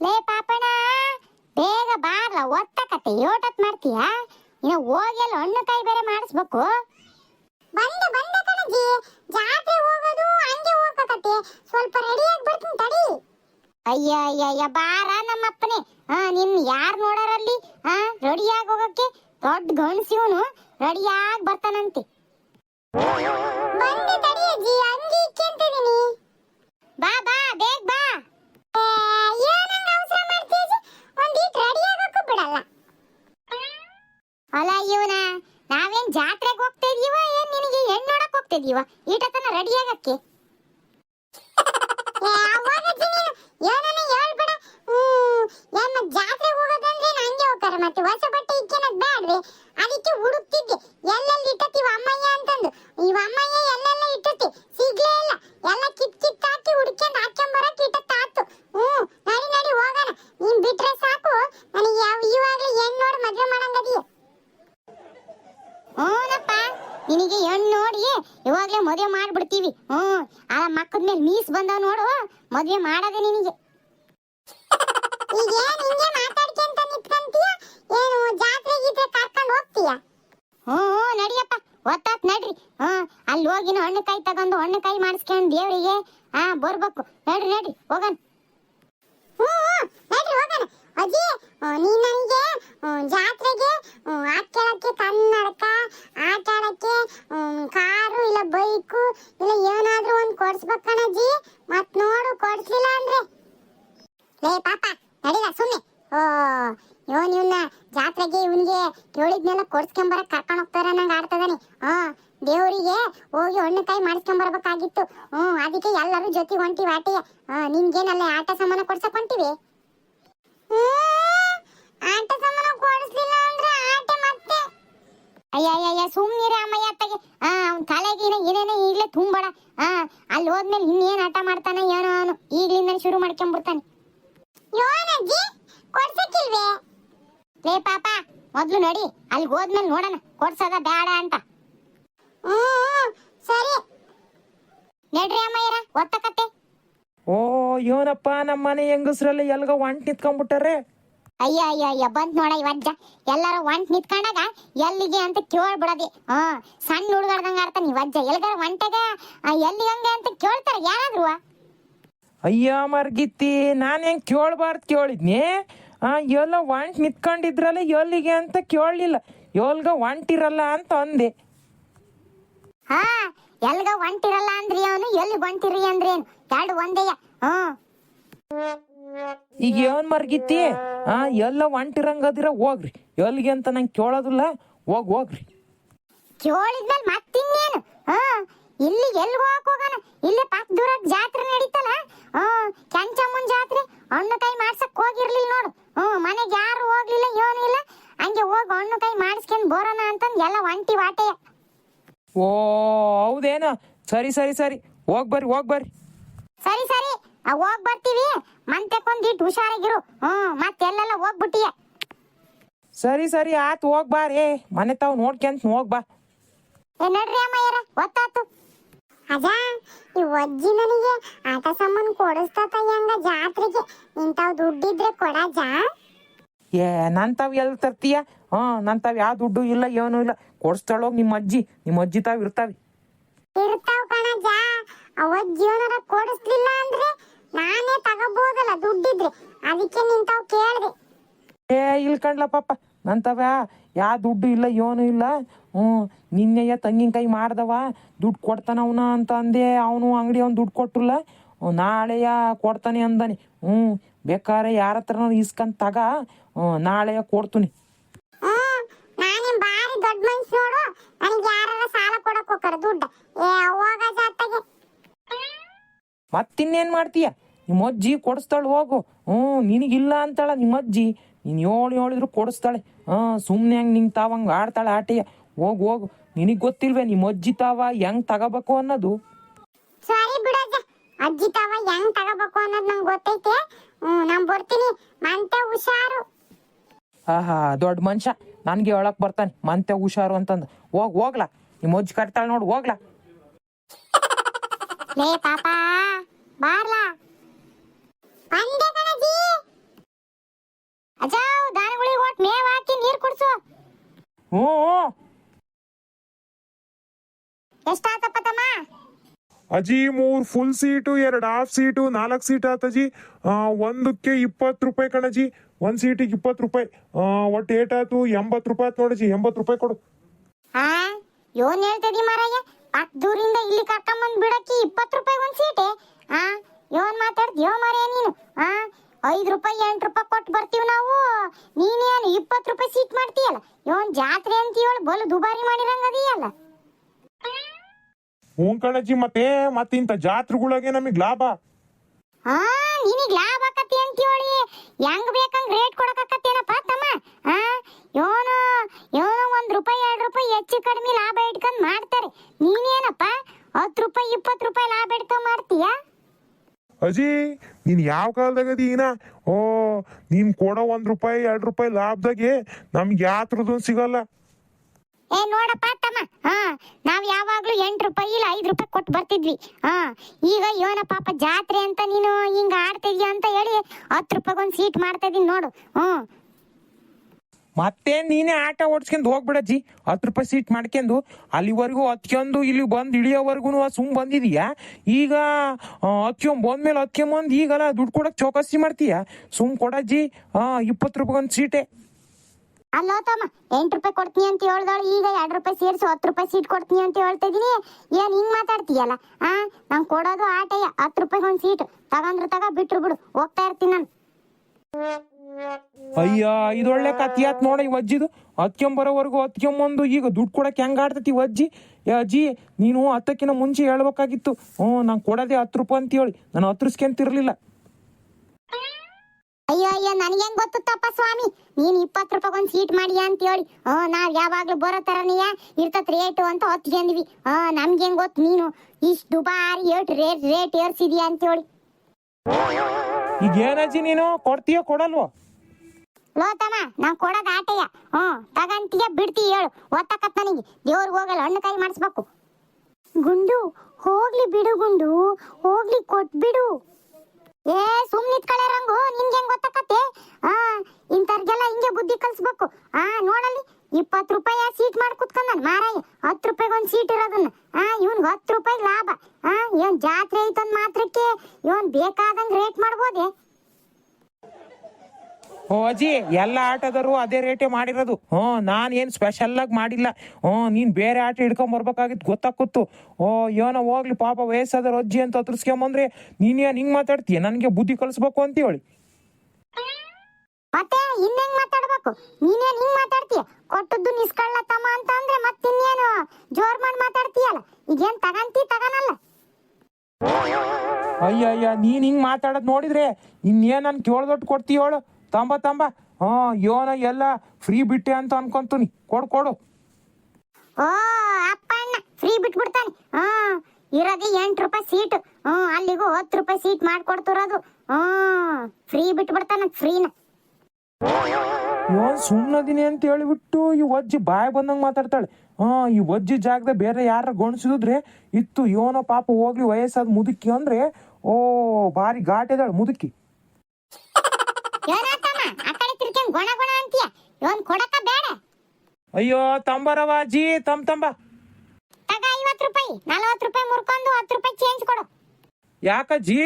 ಲೇ ಪಾಪಣ ಬೇಗ ಬಾರ್ಲ ಒತ್ತಕತ್ತೆ ಯೋಟತ್ ಮಾಡ್ತೀಯಾ? ಇನ್ನು ಹೋಗಿ ಅಲ್ಲಿ ಹಣ್ಣು ಕಾಯಿ ಬೇರೆ ಮಾಡಿಸ್ಬೇಕು. ಬಂದೆ ಬಂದೆ ಕಣಜಿ ಜಾತ್ರೆ ಹೋಗೋದು ಹಂಗೆ ಹೋಗಕತ್ತೆ ಸ್ವಲ್ಪ ರೆಡಿಯಾಗಿ ಬರ್ತೀನಿ ತಡಿ. ಅಯ್ಯ ಅಯ್ಯ ಅಯ್ಯ ಬಾರ ನಮ್ಮಪ್ಪನೇ. ಹಾ ನಿನ್ ಯಾರ್ ನೋಡಾರಲ್ಲಿ? ಹಾ ರೆಡಿಯಾಗಿ ಹೋಗಕ್ಕೆ? ದೊಡ್ಡ ಗಂಡ್ಸಿವನು ರೆಡಿಯಾಗಿ ಬರ್ತಾನಂತೆ. ಬಂದೆ ತಡಿ ಅಜ್ಜಿ ಅಂಗಿ ಇಕ್ಕೆಂತಿದೀನಿ ಬಾ ಬಾ ಬೇಗ ಬಾ ಏನಂಗ ಅವಸರ ಮಾಡ್ತೀಯ ಒಂದೀಟ್ ರೆಡಿ ಆಗೋಕ್ಕೂ ಬಿಡಲ್ಲ ಅಲ್ಲ ಇವನ, ನಾವೇನ್ ಜಾತ್ರೆಗೆ ಹೋಗ್ತಾ ಇದೀವ ಏನ್ ನಿನಗೆ ಹೆಣ್ಣು ನೋಡಕ್ ಹೋಗ್ತಾ ಇದೀವ? ಈಟತನ ರೆಡಿ ಆಗಕ್ಕೆ ಏನನ್ನ ಹೇಳ್ಬೇಡ ಹ್ಮ್ ಏನ್ ಮತ್ ಜಾತ್ರೆಗೆ ಹೋಗೋದಂದ್ರೆ ನಂಗೆ ಹೋಗ್ತಾರೆ ಮತ್ತೆ ಹೊಸ ಬಟ್ಟೆ ಇಕ್ಕೇನದ್ ಬ್ಯಾಡ್ರಿ ಅದಕ್ಕೆ ಹುಡುಕ್ತಿದ್ದೆ ಎಲ್ಲೆಲ್ಲಿ ಇಟ್ಟತಿ ಇವ ಅಮ್ಮಯ್ಯ ಅಂತಂದು ಇವ ಅಮ್ಮಯ್ಯ ಎಲ್ಲೆಲ್ಲ ಇಟ್ಟತಿ ಸಿಗ್ಲೇ ಇಲ್ಲ ಎಲ್ಲ ಕಿತ್ ಕಿತ್ ಹಾಕಿ ಹುಡ್ಕೊಂಡ್ ಹಾಕ್ಕೊಂಡ್ ಬರಕ್ ಇಟ್ಟತ್ತಾತು ಹ್ಮ್ ನಡಿ ನಡಿ ಹೋಗೋಣ ನೀನ್ ಬಿಟ್ರೆ ಸಾಕು ನನಗೆ ಯಾವ ಇವಾಗ್ಲೇ ಹೆಣ್ ನೋಡಿ ಮದ್ವೆ ಮಾಡಂಗದಿಯ ಹ್ಞೂನಪ್ಪ ನಿನಗೆ ಹೆಣ್ಣು ನೋಡಿ ಇವಾಗಲೇ ಮದುವೆ ಮಾಡ್ಬಿಡ್ತೀವಿ. ಹ್ಞೂ ಆ ಮಕ್ಕದ ಮೇಲೆ ಮೀಸ್ ಬಂದವ ನೋಡು. ಮದುವೆ ಮಾಡೋದೇ ನಿನಗೆ. ಈಗ ಏನ್ ಹಿಂಗೆ ಮಾತಾಡ್ಕೊಂತ ನಿಂತ್ಕಂತೀಯ? ಏನು ಜಾತ್ರೆ ಗೀತ್ರೆ ಕರ್ಕೊಂಡು ಹೋಗ್ತೀಯ? ಹ್ಞೂ ಹ್ಞೂ ನಡಿಯಪ್ಪ. ಒತ್ತಾತ್ ನಡ್ರಿ. ಹ್ಮ್ ಅಲ್ಲಿ ಹೋಗಿನ ಹಣ್ಣು ಕಾಯಿ ತಗೊಂಡು ಹಣ್ಣು ಕಾಯಿ ಮಾಡಿಸ್ಕೊಂಡು ದೇವರಿಗೆ? ಹಾ ಬರ್ಬೇಕು. ನಡ್ರಿ ನಡ್ರಿ ಹೋಗೋಣ ಹ್ಞೂ ಹ್ಞೂ ನಡ್ರಿ ಹೋಗೋಣ ಅಜ್ಜಿ ನೀನ್ ನನಗೆ ಜಾತ್ರೆಗೆ ಆಟ ಕನ್ನಡಕ ಆಟ ಆಡಕ್ಕೆ ಕಾರು ಇಲ್ಲ ಬೈಕು ಇಲ್ಲ ಏನಾದ್ರೂ ಒಂದು ಕೊಡ್ಸ್ಬೇಕು ಕಣಜ್ಜಿ. ಮತ್ ನೋಡು ಕೊಡ್ಸಿಲ್ಲ ಅಂದ್ರೆ. ಲೇ ಪಾಪ, ನಡೀಲ ಸುಮ್ಮನೆ ಓ ಯೋ ಇವನ್ನ ಜಾತ್ರೆಗೆ ಇವನಿಗೆ ಕೇಳಿದ್ನೆಲ್ಲ ಕೊಡ್ಸ್ಕೊಂಬರಕ್ ಕರ್ಕೊಂಡು ಹೋಗ್ತಾರ ನಂಗೆ ಆಡ್ತದಾನೆ. ಹಾ, ದೇವರಿಗೆ ಹೋಗಿ ಹಣ್ಣು ಕಾಯಿ ಮಾಡಿಸ್ಕೊಂಬರ್ಬೇಕಾಗಿತ್ತು ಹ್ಮ್, ಅದಕ್ಕೆ ಎಲ್ಲರೂ ಜೊತೆ ಹೊಂಟಿವಿ ಆಟಿಗೆ ಹಾಂ, ನಿನ್ಗೇನಲ್ಲ ಆಟ ಸಾಮಾನು ಕೊಡ್ಸಕ್ ಹೊಂಟಿವಿ? ಆಟ ಸಾಮಾನು ಕೊಡಿಸ್ಲಿಲ್ಲ ಅಂದ್ರೆ ಆಟ ಮತ್ತೆ. ಅಯ್ಯಯ್ಯಯ್ಯ ಸುಮ್ಮನಿರ ಅಮ್ಮಯ್ಯ ಅತ್ತಗೆ. ಆ ಅವ್ನ ತಲೆಗಿನ ಏನೇನೋ ಈಗಲೇ ತುಂಬಬೇಡ ಆ ಅಲ್ಲಿ ಹೋದ್ಮೇಲೆ ಇನ್ನೇನ್ ಆಟ ಮಾಡ್ತಾನೆ ಏನೋ ಅವನು. ಈಗ್ಲಿಂದ ಶುರು ಮಾಡ್ಕೊಂಡ್ಬಿಡ್ತಾನೆ ಯೋನಜ್ಜಿ ಕೊಡ್ಸಕ್ಕಿಲ್ವೇ? ಲೇ ಪಾಪ ಮೊದ್ಲು ನಡಿ. ಅಲ್ಲಿ ಹೋದ್ಮೇಲೆ ನೋಡೋಣ. ಕೊಡ್ಸೋದ ಬೇಡ ಅಂತ. ಹ್ಮ್ ಸರಿ. ನಡ್ರಿ ಅಮ್ಮಯ್ಯರ ಒತ್ತಕತ್ತೆ ಓ ಇವನಪ್ಪ ನಮ್ಮ ಮನೆ ಹೆಂಗಸ್ರಲ್ಲಿ ಎಲ್ಗ ಒಂಟ್ ನಿತ್ಕೊಂಡ್ಬಿಟ್ಟಾರೆ. ಅಯ್ಯ ಅಯ್ಯ ಅಯ್ಯ ಬಂದ್ ನೋಡ ಇವಜ್ಜ ಎಲ್ಲಾರು ಒಂಟ್ ನಿತ್ಕೊಂಡಾಗ ಎಲ್ಲಿಗೆ ಅಂತ ಕೇಳ್ಬಿಡದೆ. ಹಾ ಸಣ್ಣ ಹುಡುಗರ್ದಂಗ ಆಡ್ತಾನೆ ಇವಜ್ಜ ಎಲ್ಗಾರ ಎಲ್ಲಿ ಹಂಗೆ ಅಂತ ಕೇಳ್ತಾರ ಯಾರಾದ್ರು? ಅಯ್ಯ ಮರ್ಗಿತ್ತಿ ನಾನು ಹೆಂಗ್ ಕೇಳ್ಬಾರ್ದು ಕೇಳಿದ್ನಿ? ಆ ಎಲ್ಲ ಒಂಟ್ ನಿತ್ಕೊಂಡಿದ್ರಲ್ಲ ಎಲ್ಲಿಗೆ ಅಂತ ಕೇಳಲಿಲ್ಲ. ಎಲ್ಗ ಒಂಟಿರಲ್ಲ ಅಂತ ಅಂದೆ. ಹಾ ಎಲ್ಗ ಒಂಟಿರಲ್ಲ ಅಂದ್ರಿ ಅವನು? ಎಲ್ಲಿ ಒಂಟಿರಿ ಏನು? ಎರಡು ಒಂದೇಯ? ಹ್ಮ್ ಈಗ ಏನ್ ಮರ್ಗಿತ್ತಿ? ಆ ಎಲ್ಲ ಒಂಟಿರಂಗದಿರ ಹೋಗ್ರಿ. ಎಲ್ಲಿಗೆ ಅಂತ ನಂಗೆ ಕೇಳೋದಿಲ್ಲ ಹೋಗ್ ಹೋಗ್ರಿ. ಕೇಳಿದ್ಮೇಲೆ ಮತ್ತಿನ್ನೇನು? ಹಾ ಇಲ್ಲಿ ಎಲ್ಲಿ ಹೋಗಕ್ ಹೋಗೋಣ ಇಲ್ಲಿ ಪಕ್ಕ ದೂರ ಜಾತ್ರೆ ನಡೀತಲ್ಲ? ಹ್ಮ್ ಕೆಂಚಮ್ಮನ್ ಜಾತ್ರೆ? ಹಣ್ಣು ಕೈ ಮಾಡ್ಸಕ್ ಹೋಗಿರ್ಲಿಲ್ಲ ನೋಡು. ಹ್ಮ್ ಮನೆಗೆ ಯಾರು ಹೋಗ್ಲಿಲ್ಲ ಏನು ಇಲ್ಲ. ಹಂಗೆ ಹೋಗಿ ಹಣ್ಣು ಕೈ ಮಾಡಿಸ್ಕೊಂಡ್ ಬರೋಣ ಅಂತಂದ್ ಎಲ್ಲ ಒಂಟಿ ವಾಟೆಯ. ಓ ಹೌದೇನ? ಸರಿ ಸರಿ ಸರಿ. ಹೋಗ್ ಬರ್ರಿ ಹೋಗ್ ಬರ್ರಿ. ಸರಿ ಸರಿ. ಹೋಗ್ ಬರ್ತೀವಿ. ಮಂತೆಕೊಂದಿಟ್ಟು ಹುಷಾರಾಗಿರು. ಹ್ಮ್ ಮತ್ತೆಲ್ಲೆಲ್ಲ ಹೋಗ್ಬಿಟ್ಟಿಯ? ಸರಿ ಸರಿ ಆತ್ ಹೋಗ್ ಬಾರೇ ಮನೆ ತಾವ್ ನೋಡ್ಕೊಂತ ಹೋಗ್ ಬಾ. ಏ ನಡ್ರಿ ಅಮ್ಮಯ್ಯರ ಗೊತ್ತಾತು ಅಜ ಈ ಅಜ್ಜಿ ನನಗೆ ಆಟ ಸಾಮಾನು ಕೊಡಿಸ್ತಾತ ಹೆಂಗ ಜಾತ್ರೆಗೆ. ಇಂಥವ್ ದುಡ್ಡಿದ್ರೆ ಕೊಡಜ ಏ ನನ್ ತಾವ್ ಎಲ್ ತರ್ತೀಯ? ಹಾ ನನ್ ತಾವ್ ಯಾವ ದುಡ್ಡು ಇಲ್ಲ ಏನೂ ಇಲ್ಲ. ಕೊಡ್ಸ್ತಾಳೋಗ್ ನಿಮ್ಮ ಅಜ್ಜಿ. ನಿಮ್ಮ ಅಜ್ಜಿ ತಾವ್ ಇರ್ತಾವೆ. ಇರ್ತಾವ್ ಕಣಜ ಕೊಡಿಸ್ಲಿಲ್ಲ ಅಂದ್ರೆ ನಾನೇ ತಗೋಬೋದಲ್ಲ ದುಡ್ಡಿದ್ರೆ. ಅದಕ್ಕೆ ನಿಂತಾವ್ ಕೇಳ್ದೆ. ಏ ಇಲ್ ಕಣ್ಲ ಪಾಪ. ನನ್ನ ತಾವ ಯಾ ದುಡ್ಡು ಇಲ್ಲ ಏನೂ ಇಲ್ಲ. ಹ್ಮ್ ನಿನ್ನೆಯ ತಂಗಿನಕಾಯಿ ಮಾಡ್ದವ. ದುಡ್ಡು ಕೊಡ್ತಾನ ಅವನ ಅಂತ ಅಂದೆ. ಅವನು ಅಂಗಡಿ ಅವ್ನು ದುಡ್ಡು ಕೊಟ್ಟಿಲ್ಲ. ನಾಳೆಯ ಕೊಡ್ತಾನೆ ಅಂದನಿ. ಹ್ಮ್ ಬೇಕಾರೆ ಯಾರ ಹತ್ರನೂ ಇಸ್ಕೊಂಡ್ ತಗ. ನಾಳೆಯ ಕೊಡ್ತೀನಿ ಹ್ಮ್ ನಾನೇನ್ ಬಾರಿ ದೊಡ್ಡ ಮನ್ಸ್ ನೋಡು ನನಗೆ ಯಾರಾರ ಸಾಲ ಕೊಡಕ್ ಹೋಗ್ತಾರ ದುಡ್ಡು. ಜಾತ್ರೆಗೆ. ಮತ್ತಿನ್ನೇನ್ ಮಾಡ್ತೀಯ? ನಿಮ್ಮ ಅಜ್ಜಿ ಕೊಡಿಸ್ತಾಳೆ ಹೋಗು. ಹ್ಞೂ ನಿನಗಿಲ್ಲ ಅಂತಾಳ ನಿಮ್ಮ ಅಜ್ಜಿ ನೀನು ಏಳು ಹೇಳಿದ್ರು ಕೊಡಿಸ್ತಾಳೆ. ಹಾಂ ಸುಮ್ಮನೆ ಹಂಗೆ ನಿಂಗೆ ತಾವ ಹಂಗೆ ಆಡ್ತಾಳೆ ಆಟೆಯ. ಹೋಗು ಹೋಗು. ನಿನಗೆ ಗೊತ್ತಿಲ್ವೇ ನಿಮ್ಮ ಅಜ್ಜಿ ತಾವ ಹೆಂಗ್ ತಗೋಬೇಕು ಅನ್ನೋದು? ಸರಿ ಬಿಡಜ್ಜ ಅಜ್ಜಿ. ತಾವ ಹೆಂಗ್ ತಗೋಬೇಕು ಅನ್ನೋದು ನಂಗೆ ಗೊತ್ತೈತೆ. ಹ್ಮ್ ನಾನ್ ಬರ್ತೀನಿ. ಮಂತೆ ಹುಷಾರು. ಆಹಾ ದೊಡ್ಡ ಮನುಷ್ಯ ನನಗೆ ಹೇಳಕ್ ಬರ್ತಾನೆ. ಮಂತೆ ಹುಷಾರು ಅಂತಂದು. ಹೋಗ್ ಹೋಗ್ಲಾ. ನಿಮ್ಮ ಅಜ್ಜಿ ಕರ್ತಾಳ ನೋಡು ಹೋಗ್ಲಾ. ಲೇ ಪಾಪ ಬಾರ್ಲಾ. ಬಂದೆ ಕಣಜಿ. ಅಜಾವ್ ದಾನಗುಳಿ ಹೋಟ್ ಮೇ ವಾಕಿ ನೀರು ಕುಡ್ಸು. ಹ್ಞೂ ಹ್ಞೂ. ಎಷ್ಟಾತಪ್ಪ ತಮ್ಮ? ಅಜಿ ಮೂರ್ ಫುಲ್ ಸೀಟು ಎರಡು ಹಾಫ್ ಸೀಟು ನಾಲ್ಕು ಸೀಟ್ ಆತಜಿ ಒಂದಕ್ಕೆ ಇಪ್ಪತ್ತು ರೂಪಾಯಿ ಕಣಜಿ. ಒಂದ್ ಸೀಟಿಗೆ ಇಪ್ಪತ್ತು ರೂಪಾಯಿ. ಒಟ್ಟು ಒಟ್ಟು ಆಯ್ತು ಎಂಬತ್ತು ರೂಪಾಯಿ ಆತು ನೋಡಜಿ ಎಂಬತ್ತು ರೂಪಾಯಿ ಕೊಡು. ಹಾ ಯೋನ್ ಹೇಳ್ತದಿ ಮಾರಾಯ? ಪಕ್ ದೂರಿಂದ ಇಲ್ಲಿ ಕರ್ಕೊಂಬಂದ್ ಬಿಡಕ್ಕೆ ಇಪ್ಪತ್ತು ರೂಪಾಯಿ ಒಂದ್ ಸೀಟೆ? ಆ? ಯೋನ್ ಮಾತಾಡ್ತೀಯೋ ಮಾರಾಯ ನೀನು? ಆ? ಐದು ರೂಪಾಯಿ ಎಂಟು ರೂಪಾಯಿ ಕೊಟ್ಟು ಬರ್ತೀವಿ ನಾವು. ನೀನೇನು ಇಪ್ಪತ್ತು ರೂಪಾಯಿ ಸೀಟ್ ಮಾಡ್ತೀಯಲ್ಲ? ಯೋನ್ ಜಾತ್ರೆ ಅಂತೀವಳು ಬಲು ದುಬಾರಿ ಮಾಡಿರಂಗದೀಯಲ್ಲ? ಹ್ಞೂ ಕಣಜಿ ಮತ್ತೆ ಮತ್ತೆ ಇಂಥ ಜಾತ್ರೆಗಳಿಗೆ ನಮಗೆ ಲಾಭ. ಹಾ ನಿನಗೆ ಲಾಭ ಆಕತಿ ಅಂತೀವಳಿ. ಹೆಂಗ್ ಬೇಕಂಗ್ ರೇಟ್ ಕೊಡಕತ್ತೇನಪ್ಪ ತಮ್ಮ ಹಾ ಯೋನು ಯೋನು ಒಂದ್ ರೂಪಾಯಿ ಎರಡ್ ರೂಪಾಯಿ ಹೆಚ್ಚು ಕಡಿಮೆ ಲಾಭ ಇಟ್ಕೊಂಡ್ ಮಾಡ್ತಾರೆ ನೀನೇನಪ್ಪ ಹತ್ತು ರೂಪಾಯಿ ಇಪ್ಪತ್ತು ರೂಪಾಯಿ ಲಾಭ ಇಟ್ಕೊಂಡ್ ಮಾಡ್ತೀಯಾ ಅಜಿ, ನೀನು ಯಾವ ಕಾಲದಾಗ ಅದಿ ಓ, ನೀನ್ ಕೊಡೋ ಒಂದ್ ರೂಪಾಯಿ, ಎರಡು ರೂಪಾಯಿ ಲಾಭದಾಗೆ ನಮ್ಗೆ ಯಾತ್ರದ್ದು ಸಿಗಲ್ಲ. ಏ, ನೋಡಪ್ಪ ತಮ್ಮ. ಹಾ, ನಾವ್ ಯಾವಾಗ್ಲೂ ಎಂಟು ರೂಪಾಯಿ ಇಲ್ಲ ಐದು ರೂಪಾಯಿ ಕೊಟ್ಟು ಬರ್ತಿದ್ವಿ. ಹಾ, ಈಗ ಯೋನ ಪಾಪ ಜಾತ್ರೆ ಅಂತ ನೀನು ಹಿಂಗ ಆಡ್ತಿದ್ಯಾ ಅಂತ ಹೇಳಿ ಹತ್ತು ರೂಪಾಯಿ ಒಂದ್ ಸೀಟ್ ಮಾಡ್ತಾ ಇದೀನಿ ನೋಡು. ಹ್ಮ್ ಮತ್ತೆ ನೀನೇ ಆಟ ಓಡಿಸ್ಕೊಂಡು ಹೋಗ್ಬಿಡಜ್ಜಿ ಹತ್ತು ರೂಪಾಯಿ ಸೀಟ್ ಮಾಡ್ಕೊಂಡು ಅಲ್ಲಿವರೆಗೂ ಹತ್ಕೊಂಡು ಇಲ್ಲಿ ಬಂದು ಇಳಿಯೋವರೆಗೂ ಸುಮ್ ಬಂದಿದೀಯಾ? ಈಗ ಹತ್ಕೊಂಡ್ ಬಂದ್ಮೇಲೆ ಹತ್ಕೊಂಬಂದು ಈಗಲ್ಲ ದುಡ್ಡು ಕೊಡಕ್ ಚೌಕಾಸಿ ಮಾಡ್ತೀಯ? ಸುಮ್ ಕೊಡಜ್ಜಿ ಇಪ್ಪತ್ತು ರೂಪಾಯಿ ಒಂದು ಸೀಟೆ ಅಲ್ಲೋ ತಮ್ಮ, ಎಂಟು ರೂಪಾಯಿ ಕೊಡ್ತೀನಿ ಅಂತ ಹೇಳ್ದವಳು, ಈಗ ಎರಡು ರೂಪಾಯಿ ಸೇರಿಸಿ, ಹತ್ತು ರೂಪಾಯಿ ಸೀಟ್ ಕೊಡ್ತೀನಿ ಅಂತ ಹೇಳ್ತಾ ಇದೀನಿ. ಏನ್ ಹಿಂಗ್ ಮಾತಾಡ್ತೀಯಲ್ಲ? ಆ ನಂಗೆ ಕೊಡೋದು ಆಟಯ್ಯ, ಹತ್ತು ರೂಪಾಯಿ ಒಂದು ಸೀಟ್ ತಗೊಂಡ್ರು ತಗ, ಬಿಟ್ರು ಬಿಡು, ಹೋಗ್ತಾ ಇರ್ತೀನಿ ನಾನು. ಅಯ್ಯ ಇದೊಳ್ಳೆ ಕತಿ ಆತ್ ನೋಡ ಈ ಅಜ್ಜಿದು ಹತ್ಕೊಂಬರೋವರೆಗೂ ಹತ್ಕೊಂಬಂದು ಈಗ ದುಡ್ಡು ಕೊಡಕ್ಕೆ ಹೆಂಗ್ ಆಡ್ತತಿ ಅಜ್ಜಿ ಏ ಅಜ್ಜಿ, ನೀನು ಹತ್ತಕ್ಕಿನ ಮುಂಚೆ ಹೇಳ್ಬೇಕಾಗಿತ್ತು. ಹ್ಞೂ ನಾನು ಕೊಡೋದೇ ಹತ್ತು ರೂಪಾಯಿ ಅಂತ ಹೇಳಿ ನಾನು ಹತ್ರಸ್ಕೊಂತಿರ್ಲಿಲ್ಲ. ಅಯ್ಯೋ ಅಯ್ಯೋ ಹೆಂಗ್ ಗೊತ್ತಪ್ಪ ಸ್ವಾಮಿ? ನೀನ್ ಇಪ್ಪತ್ತು ರೂಪಾಯಿ ಒಂದು ಸೀಟ್ ಮಾಡಿ ಅಂತ ಹೇಳಿ ಓ ನಾವ್ ಯಾವಾಗ್ಲೂ ಬರೋ ತರನೀಯ? ಇರ್ತತ್ ರೇಟು ಅಂತ ಹೊತ್ಕೊಂಡ್ವಿ. ಹಾ ಹೆಂಗ್ ಗೊತ್ತು? ನೀನು ಇಷ್ಟು ದುಬಾರಿ ಏಟ್ ರೇಟ್ ರೇಟ್ ಏರ್ಸಿದ್ಯಾ ಅಂತ ಹೇಳಿ ಈಗ ಏನಜ್ಜಿ ನೀನು? ಕೊಡ್ತೀಯೋ ಕೊಡಲ್ವೋ? ಲೋತಮ್ಮ ನಾವ್ ಕೊಡೋದ್ ಆಟಯ್ಯ. ಹ್ಞೂ, ತಗಂತೀಯ, ಬಿಡ್ತೀಯ ಹೇಳು. ಒತ್ತಕತ್ ನನಗೆ. ದೇವ್ರಿಗೆ ಹೋಗಲ್ಲ, ಹಣ್ಣು ಕೈ ಮಾಡಿಸ್ಬೇಕು. ಗುಂಡು, ಹೋಗ್ಲಿ ಬಿಡು ಗುಂಡು. ಹೋಗ್ಲಿ ಕೊಟ್ಬಿಡು ಏ ಸುಮ್ ನಿತ್ಕಳೆ ರಂಗು. ನಿನ್ಗೆ ಹೆಂಗ್ ಗೊತ್ತಾಕತ್ತೆ? ಆ, ಇಂಥವ್ರಿಗೆಲ್ಲ ಹಿಂಗೆ ಬುದ್ಧಿ ಕಲ್ಸ್ಬೇಕು. ಆ, ನೋಡಲ್ಲಿ. ಇಪ್ಪತ್ತು ರೂಪಾಯಿ ಸೀಟ್ ಮಾಡಿ ಕುತ್ಕೊಂಡ್ ಮಾರಾಯ ಹತ್ತು ರೂಪಾಯಿಗೆ ಒಂದು ಸೀಟ್ ಇರೋದನ್ನ. ಆ ಇವನ್ಗೆ ಹತ್ತು ರೂಪಾಯಿ ಲಾಭ. ಆ ಇವನ್ ಜಾತ್ರೆ ಐತಂದ್ ಮಾತ್ರಕ್ಕೆ ಇವನ್ ಬೇಕಾದಂಗ್ ರೇಟ್ ಮಾಡ್ಬೋದೆ? ಓ ಅಜ್ಜಿ ಎಲ್ಲ ಆಟದರು ಅದೇ ರೇಟೇ ಮಾಡಿರೋದು. ಹ್ಞೂ ನಾನು ಏನು ಸ್ಪೆಷಲ್ ಆಗಿ ಮಾಡಿಲ್ಲ. ಹ್ಞೂ ನೀನು ಬೇರೆ ಆಟ ಹಿಡ್ಕೊಂಡ್ ಬರ್ಬೇಕಾಗಿತ್ತು ಗೊತ್ತಾಕುತ್ತು ಓ ಏನೋ ಹೋಗ್ಲಿ ಪಾಪ ವಯಸ್ಸಾದ್ರ ಅಜ್ಜಿ ಅಂತ ಹತ್ರಸ್ಕೊಂಬಂದ್ರೆ ನೀನೇನು ಹಿಂಗೆ ಮಾತಾಡ್ತೀಯ? ನನಗೆ ಬುದ್ಧಿ ಕಲಿಸ್ಬೇಕು ಅಂತ ಹೇಳಿ ಮತ್ತೆ ಇನ್ನೇನ್ ಮಾತಾಡ್ಬೇಕು ನೀನೇನ್ ಹಿಂಗ್ ಮಾತಾಡ್ತೀಯ? ಕೊಟ್ಟದ್ದು ನಿಸ್ಕಳ್ಳತಮ್ಮ ಅಂತ ಅಂದ್ರೆ ಮತ್ತಿನ್ನೇನು? ಜೋರ್ ಮಾಡಿ ಮಾತಾಡ್ತೀಯಲ್ಲ? ಈಗೇನ್ ತಗಂತಿ ತಗನಲ್ಲ. ಅಯ್ಯಯ್ಯ ಅಯ್ಯ ನೀನು ಹಿಂಗ್ ಮಾತಾಡೋದು ನೋಡಿದ್ರೆ ಇನ್ನೇನ್ ನನ್ ಕೇಳ್ದೊಟ್ಟು ಕೊಡ್ತೀಯೋಳು ತಂಬ ತಂಬ. ಹಾ ಯೋನ ಎಲ್ಲ ಫ್ರೀ ಬಿಟ್ಟೆ ಅಂತ ಅನ್ಕೊಂತೀನಿ. ಕೊಡು ಕೊಡು. ಓ ಅಪ್ಪ ಅಣ್ಣ ಫ್ರೀ ಬಿಟ್ಬಿಡ್ತಾನೆ. ಹಾ ಇರೋದು ಎಂಟು ರೂಪಾಯಿ ಸೀಟ್. ಹ್ಮ್ ಅಲ್ಲಿಗೂ ಹತ್ತು ರೂಪಾಯಿ ಸೀಟ್ ಮಾಡ್ಕೊಡ್ತಿರೋದು. ಹ್ಮ್ ಫ್ರೀ ಬಿಟ್ಬಿಡ್ತಾನ ಫ್ರೀನ. ಇವನ್ ಸುಮ್ಮನದಿನಿ ಅಂತ ಹೇಳಿಬಿಟ್ಟು ಈ ಒಜ್ಜಿ ಬಾಯ್ ಬಂದಂಗೆ ಮಾತಾಡ್ತಾಳೆ. ಹಾ ಈ ಒಜ್ಜಿ ಜಾಗದ ಬೇರೆ ಯಾರ ಗೊಣಸಿದ್ರೆ ಇತ್ತು. ಇವನ ಪಾಪ ಹೋಗ್ಲಿ ವಯಸ್ಸಾದ ಮುದುಕಿ ಅಂದ್ರೆ ಓ ಭಾರಿ ಮುದುಕಿ. ಇವನ್ ಕೊಡಕ ಬೇಡ. ಅಯ್ಯೋ ತಂಬರವ ಅಜ್ಜಿ ತಮ್ ತಂಬ. ರೂಪಾಯಿ ನಲವತ್ತು ರೂಪಾಯಿ ಮುರ್ಕೊಂಡು ಹತ್ತು ರೂಪಾಯಿ ಚೇಂಜ್ ಕೊಡು. ಯಾಕಜ್ಜಿ?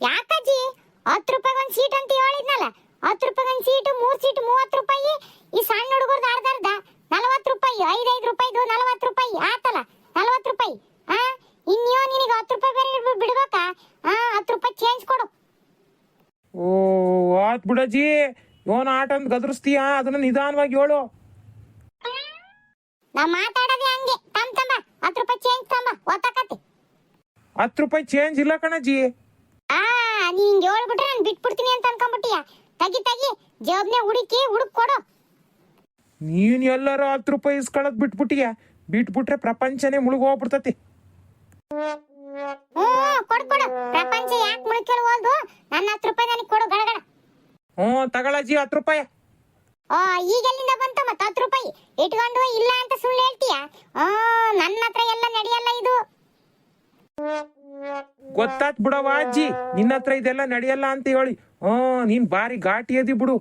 ಯಾಕಜ್ಜಿ? ಹತ್ತು ರೂಪಾಯಿ ಒಂದು ಸೀಟ್ ಅಂತ ಹೇಳಿದ್ನಲ್ಲ. ಹತ್ತು ರೂಪಾಯಿ ಒಂದು ಸೀಟು ಮೂರು ಸೀಟ್ ಮೂವತ್ತು ರೂಪಾಯಿ. ಈ ಸಣ್ಣ ಹುಡುಗರ್ದು ಅರ್ಧ ಅರ್ಧ ನಲವತ್ತು ರೂಪಾಯಿ ಐದೈದು ರೂಪಾಯಿದು ನಲವತ್ತು ರೂಪಾಯಿ ಆತಲ್ಲ ನಲವತ್ತು ರೂಪಾಯಿ. ಆ ಇನ್ಯೋ ನಿನಗೆ ಹತ್ತು ರೂಪಾಯಿ ಬೇರೆ ಬಿಡ್ಬೇಕಾ? ಆ ಹತ್ತು ರೂಪಾಯಿ ಚೇಂಜ್ ಕೊಡು. ಓ ಆತ್ ಬಿಡಜ್ಜಿ ಇವನ ಆಟ ಅಂತ ಗದರಿಸ್ತೀಯ? ಅದನ್ನ ನಿಧಾನವಾಗಿ ಹೇಳು. ನಾ ಮಾತಾಡೋದೇ ಹಂಗೆ. ತಮ್ಮ ತಮ್ಮ ಹತ್ತು ರೂಪಾಯಿ ಚೇಂಜ್ ತಮ್ಮ ಒತ್ತಕತ್ತೆ ಹತ್ತು ರೂಪಾಯಿ ಚೇಂಜ್ ಇಲ್ಲ ಕಣಜ್ಜಿ. ಆ ನೀ ಹಿಂಗೆ ಹೇಳ್ಬಿಟ್ರೆ ನಾನು ಬಿಟ್ಬಿಡ್ತೀನಿ ಅಂತ ಅನ್ಕೊಂಬಿಟ್ಟಿಯ? ತಗಿ ತಗಿ ಜೇಬ್ನೆ ಹುಡುಕಿ ಹುಡುಕ್ ಕೊಡು. ನೀನ್ ಎಲ್ಲಾರು ಹತ್ತು ರೂಪಾಯಿ ಇಸ್ಕೊಳಕ್ ಬಿಟ್ಬಿಟ್ಟಿಯ? ಬಿಟ್ಬಿಟ್ರೆ ಪ್ರಪಂಚನೇ ಮುಳುಗೋಗ್ಬಿಡ್ತತಿ ಹ್ಞೂ ಕೊಡು ಕೊಡು. ಪ್ರಪಂಚ ಯಾಕೆ ಮುಳುಕೇಳು ಹೋಲ್ದು ನನ್ನ ಹತ್ತು ರೂಪಾಯಿ ನನಗೆ ಕೊಡು ಗಡಗಡ ಹ್ಞೂ ತಗೊಳಜ್ಜಿ ಹತ್ತು ರೂಪಾಯಿ. ಆ ಈಗೆಲ್ಲಿಂದ ಬಂತ ಮತ್ತೆ ಹತ್ತು ರೂಪಾಯಿ? ಇಟ್ಕೊಂಡು ಇಲ್ಲ ಅಂತ ಸುಳ್ಳು ಹೇಳ್ತೀಯ? ಆ ನನ್ನ ಹತ್ರ ಎಲ್ಲ ನಡೆಯಲ್ಲ ಇದು. ಗೊತ್ತಾತ್ ಬಿಡವ ಅಜ್ಜಿ. ನಿನ್ನ ಹತ್ರ ಇದೆಲ್ಲ ನಡೆಯಲ್ಲ ಅಂತ ಹೇಳಿ. ಹ್ಮ್ ನೀನ್ ಬಾರಿ ಘಾಟಿ ಅದಿ ಬಿಡು.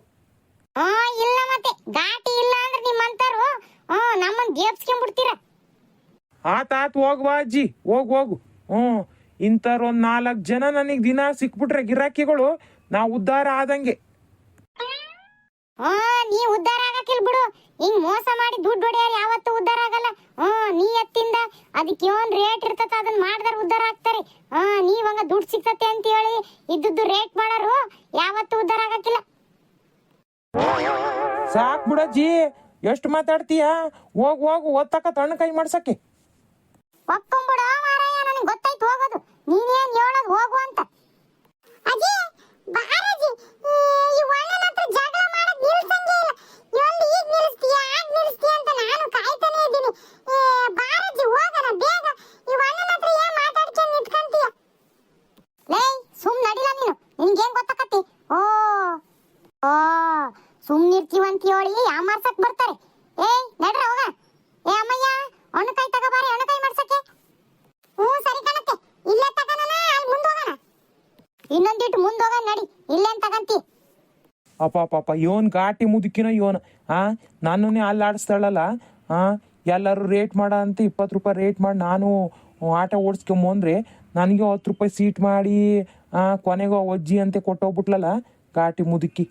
ಹಾ ಇಲ್ಲ ಮತ್ತೆ. ಘಾಟಿ ಇಲ್ಲ ಅಂದ್ರೆ ನಿಮ್ಮಂತಾರು ನಮ್ಮನ್ ಗೇಪ್ಸ್ಕೊಂಡ್ಬಿಡ್ತೀರ. ಆತ ಆತ್ ಹೋಗ್ವಾ ಅಜ್ಜಿ. ಹೋಗ್ ಹೋಗು. ಹ್ಮ್ ಇಂಥವ್ರ ಒಂದ್ ನಾಲ್ಕು ಜನ ನನಗ್ ದಿನ ಸಿಕ್ಬಿಟ್ರೆ ಗಿರಾಕಿಗಳು ನಾ ಉದ್ಧಾರ ಆದಂಗೆ. ಹಾ ನೀ ಉದ್ಧಾರ ಆಗಕ್ಕಿಲ್ ಬಿಡು. ಹಿಂಗ್ ಮೋಸ ಮಾಡಿ ದುಡ್ಡು ಹೊಡೆಯಾರ ಯಾವತ್ತು ಉದ್ದಾರ ಆಗಲ್ಲ. ಹ್ಮ್ ನೀ ಎತ್ತಿಂದ? ಅದಕ್ಕೆ ಏನ್ ರೇಟ್ ಇರ್ತತ ಅದನ್ನ ಮಾಡಿದ್ರೆ ಉದ್ದಾರ ಆಗ್ತಾರೆ. ಹಾ ನೀವ್ ಹಂಗ ದುಡ್ಡು ಸಿಗ್ತತೆ ಅಂತ ಹೇಳಿ ಇದ್ದದ್ದು ರೇಟ್ ಮಾಡಾರು ಯಾವತ್ತೂ ಉದ್ದಾರ ಆಗಕ್ಕಿಲ್ಲ. ಸಾಕ್ ಬಿಡಜ್ಜಿ ಎಷ್ಟು ಮಾತಾಡ್ತೀಯ? ಹೋಗ್ ಹೋಗು ಓದ್ತಕ್ಕ ತಣ್ಣ ಕೈ ಮಾಡ್ಸಕ್ಕೆ. ಒಪ್ಕೊಂಬಿಡು ಮಾರಾಯ ನನಗೆ ಗೊತ್ತಾಯ್ತು ಹೋಗೋದು. ನೀನೇನ್ ಹೇಳೋದು ಹೋಗು ಅಂತ. ಅಜ್ಜಿ ಈ ಒಳ್ಳೆ ಹತ್ರ ಜಗಳ ಮಾಡಕ್ ನಿಲ್ಸಂಗೆ ಇಲ್ಲ ಎಲ್ಲಿ ಈಗ ನಿಲ್ಲಿಸ್ತೀಯ ಆಗ ನಿಲ್ಲಿಸ್ತೀಯ ಅಂತ ನಾನು ಕಾಯ್ತಾನೆ ಇದ್ದೀನಿ ಏ ಬಾರಜಿ ಹೋಗೋಣ ಬೇಗ ಈ ಒಳ್ಳನ ಹತ್ರ ಏನ್ ಮಾತಾಡ್ಕೊಂಡು ನಿಂತ್ಕಂತೀಯ ಲೇ ಸುಮ್ ನಡಿಲ ನೀನು ನಿನ್ಗೇನ್ ಗೊತ್ತಾಕತ್ತಿ ಓ ಓ ಸುಮ್ನಿರ್ತೀವಂತ ಹೇಳಿ ಯಾಮಾರ್ಸಕ್ ಬರ್ತಾರೆ ಏಯ್ ನಡ್ರ ಹೋಗ ಏ ಅಮ್ಮಯ್ಯ ಹಣ್ಣುಕಾಯಿ ತಗೋಬಾರಿ ಹಣ್ಣುಕಾಯಿ ಮಾಡ್ಸಕ್ಕೆ ಹ್ಞೂ ಸರಿ ಕಣತ್ತೆ ಇಲ್ಲೇ ತಗೋಣ ಅಲ್ಲಿ ಮುಂದೆ ಹೋಗೋಣ ಇನ್ನೊಂದಿಟ್ಟು ಮುಂದೆ ಹೋಗೋಣ ನಡಿ. ಇಲ್ಲೇನ್ ತಗಂತಿ. ಅಪ್ಪ ಪಾಪ ಇವನ್ ಘಾಟಿ ಮುದುಕಿನ ಇವನ್. ಆ, ನನ್ನನ್ನೇ ಅಲ್ಲಿ ಆಡಿಸ್ತಾಳಲ್ಲ, ಆ, ಎಲ್ಲರೂ ರೇಟ್ ಮಾಡ ಅಂತ ಇಪ್ಪತ್ತು ರೂಪಾಯಿ ರೇಟ್ ಮಾಡಿ, ನಾನು ಆಟ ಓಡಿಸ್ಕೊಂಬಂದ್ರೆ ನನಗೆ ಹತ್ತು ರೂಪಾಯಿ ಸೀಟ್ ಮಾಡಿ, ಆ ಒಜ್ಜಿ ಅಂತ ಕೊಟ್ಟೋಗ್ಬಿಟ್ಲಲ್ಲ ಘಾಟಿ ಮುದುಕಿ.